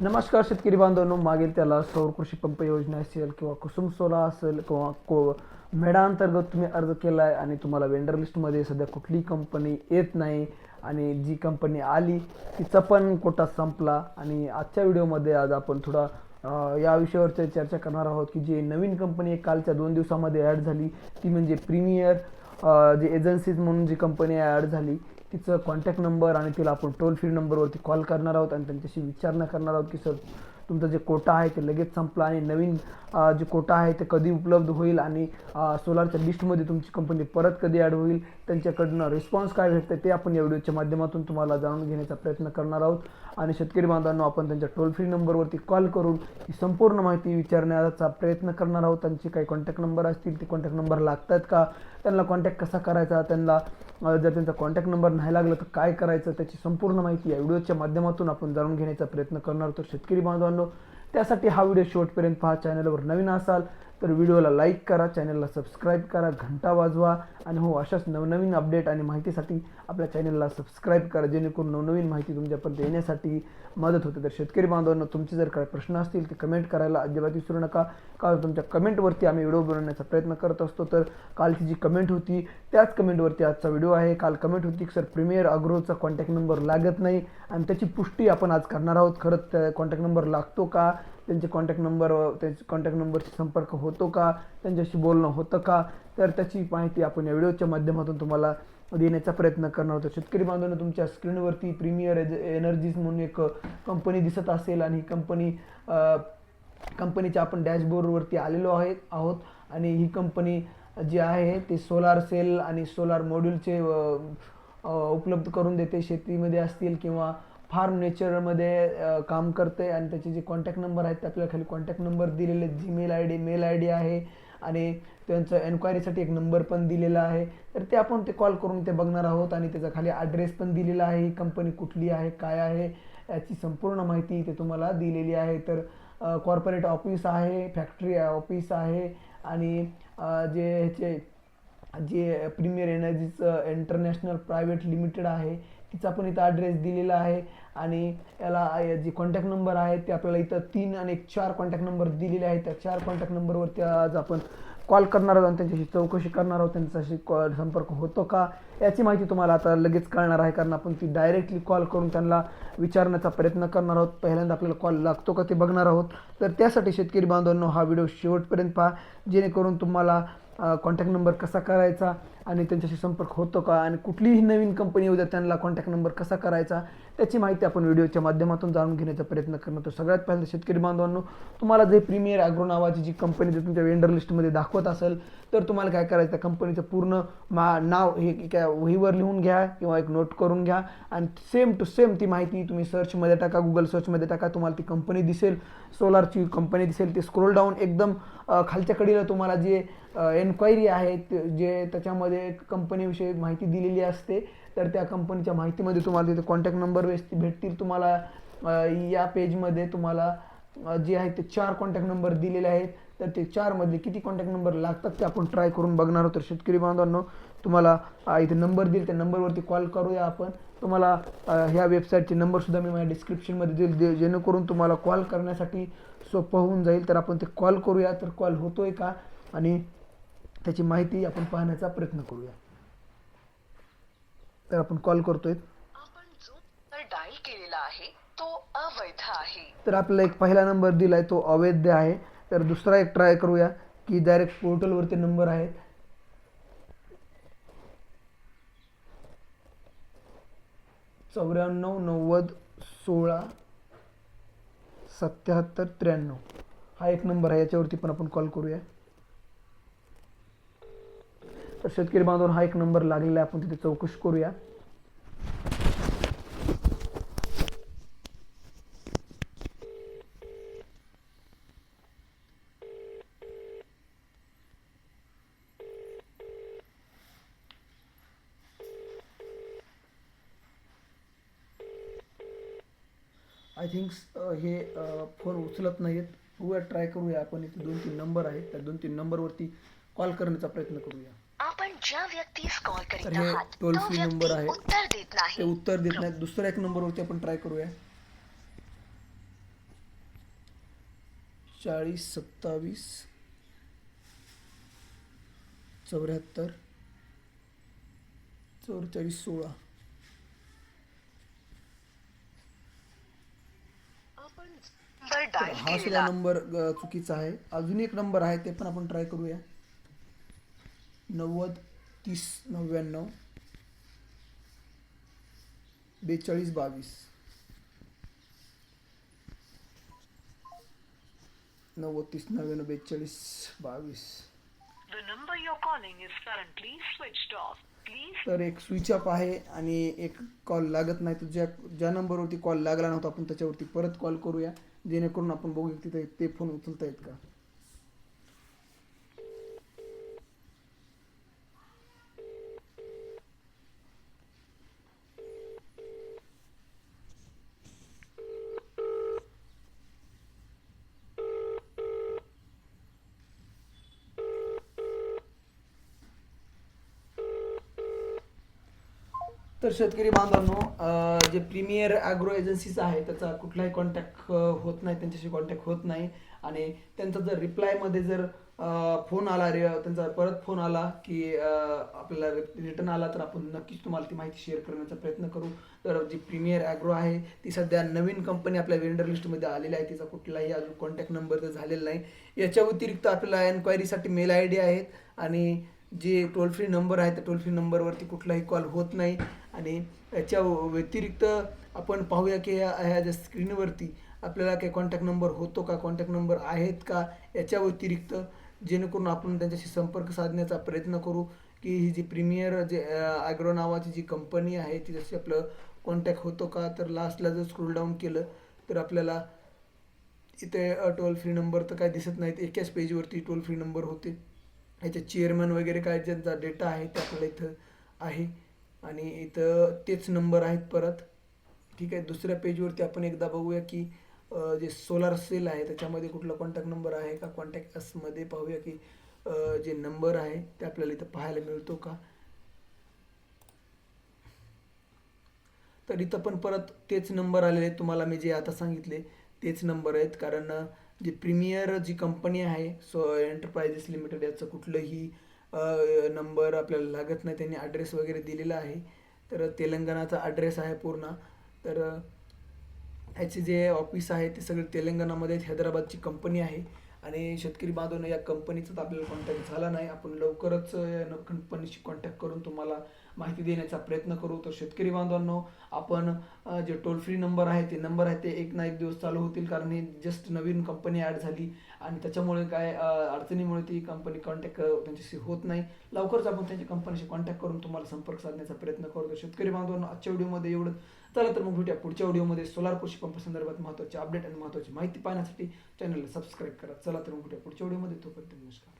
नमस्कार शेतकरी बांधवांनो मागील त्याला सौर कृषी पंप योजना असेल किंवा कुसुम सोला असेल किंवा को मेडा अंतर्गत तुम्ही अर्ज केला आहे आणि तुम्हाला वेंडर लिस्टमध्ये सध्या कुठलीही कंपनी येत नाही आणि जी कंपनी आली तिचा पण कोटा संपला आणि आजच्या व्हिडिओमध्ये आज आपण थोडा या विषयावर चर्चा करणार आहोत की जी नवीन कंपनी कालच्या दोन दिवसामध्ये ॲड झाली ती म्हणजे प्रीमियर जे एजन्सीज म्हणून जी कंपनी ॲड झाली तिचं कॉन्टॅक्ट नंबर आणि तिला आपण टोल फ्री नंबरवरती कॉल करणार आहोत आणि त्यांच्याशी विचारणा करणार आहोत की सर तुमचा जे कोटा आहे ते लगेच संपला आणि नवीन जे कोटा आहे ते कधी उपलब्ध होईल आणि सोलारच्या लिस्टमध्ये तुमची कंपनी परत कधी ॲड होईल त्यांच्याकडनं रिस्पॉन्स काय भेटतं ते आपण या व्हिडिओच्या माध्यमातून तुम्हाला जाणून घेण्याचा प्रयत्न करणार आहोत. आणि शेतकरी बांधवांनो आपण त्यांच्या टोल फ्री नंबरवरती कॉल करून ही संपूर्ण माहिती विचारण्याचा प्रयत्न करणार आहोत. त्यांचे काही कॉन्टॅक्ट नंबर असतील ते कॉन्टॅक्ट नंबर लागतात का? त्यांना कॉन्टॅक्ट कसा करायचा? त्यांना जर त्यांचा कॉन्टॅक्ट नंबर नाही लागला तर काय करायचं? त्याची संपूर्ण माहिती या व्हिडिओच्या माध्यमातून आपण जाणून घेण्याचा प्रयत्न करणार आहोत. तर शेतकरी बांधवांनो त्यासाठी हा व्हिडिओ शेवटपर्यंत पहा. चॅनलवर नवीन असाल तर व्हिडिओला लाईक करा चॅनलला सबस्क्राईब करा घंटा वाजवा आणि हो अशाच नवनवीन अपडेट आणि माहितीसाठी आपल्या चॅनलला सबस्क्राईब करा जेणेकरून नवनवीन माहिती तुमच्यापर्यंत येण्यासाठी मदत होते. तर शेतकरी बांधवांना तुमचे जर काही प्रश्न असतील ते कमेंट करायला अजिबात विसरू नका. कारण तुमच्या कमेंटवरती आम्ही व्हिडिओ बनवण्याचा प्रयत्न करत असतो. तर कालची जी कमेंट होती त्याच कमेंटवरती आजचा व्हिडिओ आहे. काल कमेंट होती की सर प्रीमियर अग्रोचा कॉन्टॅक्ट नंबर लागत नाही आणि त्याची पुष्टी आपण आज करणार आहोत. खरंच त्या कॉन्टॅक्ट नंबर लागतो का? त्यांचे कॉन्टॅक्ट नंबर त्यांचे कॉन्टॅक्ट नंबरशी संपर्क होतो का? त्यांच्याशी बोलणं होतं का? तर त्याची माहिती आपण या व्हिडिओच्या माध्यमातून तुम्हाला देण्याचा प्रयत्न करणार होतो शेतकरी बांधवांनो तुमच्या स्क्रीनवरती प्रीमियर एज एनर्जीज म्हणून एक कंपनी दिसत असेल आणि ही कंपनी कंपनीच्या आपण डॅशबोर्डवरती आलेलो आहे आहोत. आणि ही कंपनी जी आहे ते सोलार सेल आणि सोलार मॉड्यूलचे उपलब्ध करून देते. शेतीमध्ये असतील किंवा फार्म नेचरमध्ये काम करते आणि त्याचे जे कॉन्टॅक्ट नंबर आहेत ते आपल्याला खाली कॉन्टॅक्ट नंबर दिलेले आहेत. Gmail I D mail I D आहे आणि त्यांचं एन्क्वायरीसाठी एक नंबर पण दिलेला आहे. तर ते आपण ते कॉल करून ते बघणार आहोत आणि त्याचा खाली ॲड्रेस पण दिलेला आहे. ही कंपनी कुठली आहे काय आहे याची संपूर्ण माहिती इथे तुम्हाला दिलेली आहे. तर कॉर्पोरेट ऑफिस आहे फॅक्टरी ऑफिस आहे आणि जे ह्याचे जे प्रीमियर एनर्जीचं इंटरनॅशनल प्रायव्हेट लिमिटेड आहे तिचा पण इथं ॲड्रेस दिलेला आहे. आणि याला जी जे कॉन्टॅक्ट नंबर आहे ते आपल्याला इथं तीन आणि एक चार कॉन्टॅक्ट नंबर दिलेले आहेत. त्या चार कॉन्टॅक्ट नंबरवरती आज आपण कॉल करणार आहोत आणि त्यांच्याशी चौकशी करणार आहोत. त्यांच्याशी कॉल संपर्क होतो का? याची माहिती तुम्हाला आता लगेच कळणार आहे कारण आपण ती डायरेक्टली कॉल करून त्यांना विचारण्याचा प्रयत्न करणार आहोत. पहिल्यांदा आपल्याला कॉल लागतो का ते बघणार आहोत. तर त्यासाठी शेतकरी बांधवांनो हा व्हिडिओ शेवटपर्यंत पहा. जेणेकरून तुम्हाला कॉन्टॅक्ट नंबर कसा करायचा आणि त्यांच्याशी संपर्क होतो का आणि कुठलीही नवीन कंपनी येऊ द्या त्यांना कॉन्टॅक्ट नंबर कसा करायचा त्याची माहिती आपण व्हिडिओच्या माध्यमातून जाणून घेण्याचा प्रयत्न करणार तर सगळ्यात पहिल्यांदा शेतकरी बांधवांनो तुम्हाला जे प्रीमियर ॲग्रो नावाची जी कंपनी जर तुमच्या वेंडर लिस्टमध्ये दाखवत असेल तर तुम्हाला काय करायचं? त्या कंपनीचं पूर्ण मा नाव हे काय वहीवर लिहून घ्या किंवा एक नोट करून घ्या. आणि सेम टू सेम ती माहिती तुम्ही सर्चमध्ये टाका गुगल सर्चमध्ये टाका तुम्हाला ती कंपनी दिसेल. सोलारची कंपनी दिसेल. ती स्क्रोल डाऊन एकदम खालच्या कडीला तुम्हाला जे एन्क्वायरी आहे जे त्याच्यामध्ये कंपनीविषयी माहिती दिलेली असते तर त्या कंपनीच्या माहितीमध्ये तुम्हाला तिथे कॉन्टॅक्ट नंबर भेटतील तुम्हाला. या पेजमध्ये तुम्हाला जे आहे ते चार कॉन्टॅक्ट नंबर दिलेले आहेत. तर ते चारमधले किती कॉन्टॅक्ट नंबर लागतात ते आपण ट्राय करून बघणार आहोत. तर शेतकरी बांधवांनो तुम्हाला इथे नंबर देईल त्या नंबरवरती कॉल करूया आपण. तुम्हाला ह्या वेबसाईटचे नंबरसुद्धा मी माझ्या डिस्क्रिप्शनमध्ये देईल जे जेणेकरून तुम्हाला कॉल करण्यासाठी सोपं होऊन जाईल. तर आपण ते कॉल करूया. तर कॉल होतोय का? आणि त्याची माहिती आपण पाहण्याचा प्रयत्न करूया. तर आपण कॉल करतोय. आपण जो नंबर डायल केलेला आहे तो अवैध आहे. तर आपल्याला एक पहिला नंबर दिलाय तो अवैध आहे. तर दुसरा एक ट्राय करूया की डायरेक्ट पोर्टलवरती नंबर आहेत. चौऱ्याण्णव नव्वद सोळा सत्याहत्तर त्र्याण्णव. हा एक नंबर आहे याच्यावरती पण आपण कॉल करूया. तर शेतकरी बांधवांना हा एक नंबर लागलेला आहे आपण तिथे चौकशी करूया. आय थिंक हे फोन उचलत नाहीत बघूया ट्राय करूया आपण. इथे दोन तीन नंबर आहेत. त्या दोन तीन नंबरवरती कॉल करण्याचा प्रयत्न करूया. आपण ज्या व्यक्तीस कॉल करीत हे आहात टोल तो फ्री नंबर आहे. उत्तर देत ते नाही उत्तर देत नाहीत. दुसऱ्या एक नंबरवरती आपण ट्राय करूया. चाळीस सत्तावीस चौऱ्याहत्तर चौवेचाळीस सोळा आपण नंबर तर हा सुद्धा नंबर चुकीचा आहे. अजून एक नंबर आहे ते पण आपण ट्राय करूया. नव्वद तीस नव्याण्णव बेचाळीस बावीस. नव्वद तीस नव्याण्णव बेचाळीस बावीस. The number you're calling is currently switched off. तर एक स्विच ऑफ आहे आणि एक कॉल लागत नाही. तर ज्या ज्या नंबरवरती कॉल लागला नव्हता आपण त्याच्यावरती परत कॉल करूया. जेणेकरून आपण बघू तिथे ते फोन उचलता येत का? तर शेतकरी बांधवांनो जे प्रीमियर ॲग्रो एजन्सीज आहे त्याचा कुठलाही कॉन्टॅक्ट होत नाही त्यांच्याशी कॉन्टॅक्ट होत नाही. आणि त्यांचा जर रिप्लायमध्ये जर फोन आला रे त्यांचा परत फोन आला की आपल्याला रिटर्न आला तर आपण नक्कीच तुम्हाला ती माहिती शेअर करण्याचा प्रयत्न करू. तर जी प्रीमियर ॲग्रो आहे ती सध्या नवीन कंपनी आपल्या वेंडर लिस्टमध्ये आलेली आहे. तिचा कुठलाही अजून कॉन्टॅक्ट नंबर तर झालेला नाही. याच्या व्यतिरिक्त आपल्याला एन्क्वायरीसाठी मेल आय डी आहेत. आणि जे टोल फ्री नंबर आहे त्या टोल फ्री नंबरवरती कुठलाही कॉल होत नाही. आणि याच्या व्यतिरिक्त आपण पाहूया की ह्या ह्या ज्या स्क्रीनवरती आपल्याला काही कॉन्टॅक्ट नंबर होतो का कॉन्टॅक्ट नंबर आहेत का याच्या व्यतिरिक्त जेणेकरून आपण त्यांच्याशी संपर्क साधण्याचा प्रयत्न करू की ही जी प्रीमियर जे ॲग्रो नावाची जी कंपनी आहे तिच्याशी आपलं कॉन्टॅक्ट होतो का? तर लास्टला जर स्क्रोल डाऊन केलं तर आपल्याला इथे टोल फ्री नंबर तर काय दिसत नाहीत. एकाच पेजवरती टोल फ्री नंबर होते. ह्याचे चेअरमन वगैरे काय ज्यांचा डेटा आहे ते आपल्याला इथं आहे. आणि इथं तेच नंबर आहेत परत. ठीक आहे दुसऱ्या पेजवरती आपण एकदा बघूया की जे सोलार सेल आहे त्याच्यामध्ये कुठला कॉन्टॅक्ट नंबर आहे का? कॉन्टॅक्ट असमध्ये पाहूया की जे नंबर आहे ते आपल्याला इथं पाहायला मिळतो का? तर इथं पण परत तेच नंबर आलेले आहेत. तुम्हाला मी जे आता सांगितले तेच नंबर आहेत. कारण जे जी प्रीमियर जी कंपनी आहे सो एंटरप्राइजेस लिमिटेड याचं कुठलंही नंबर आपल्याला लागत नाही. त्यांनी ॲड्रेस वगैरे दिलेला आहे. तर तेलंगणाचा ॲड्रेस आहे पूर्ण. तर ह्याचे जे ऑफिस आहे ते सगळे तेलंगणामध्ये हैदराबादची कंपनी आहे. आणि शेतकरी बांधवनं या कंपनीचा तर आपल्याला कॉन्टॅक्ट झाला नाही. आपण लवकरच या कंपनीशी कॉन्टॅक्ट करून तुम्हाला माहिती देण्याचा प्रयत्न करू. तर शेतकरी बांधवांनो आपण जे टोल फ्री नंबर आहे ते नंबर आहे ते एक ना एक दिवस चालू होतील कारण ही जस्ट नवीन कंपनी ॲड झाली आणि त्याच्यामुळे काय अडचणीमुळे ती कंपनी कॉन्टॅक्ट त्यांच्याशी होत नाही. लवकरच आपण त्यांच्या कंपनीशी कॉन्टॅक्ट करून तुम्हाला संपर्क साधण्याचा प्रयत्न करू. तर शेतकरी बांधवांनो आजच्या व्हिडिओमध्ये एवढं चला तर मग भेटूया पुढच्या व्हिडिओमध्ये सोलार कृषी पंप संदर्भात महत्त्वाचे अपडेट आणि महत्त्वाची माहिती पाहण्यासाठी चॅनलला सबस्क्राईब करा. चला तर मग भेटूया पुढच्या व्हिडिओमध्ये तोपर्यंत नमस्कार.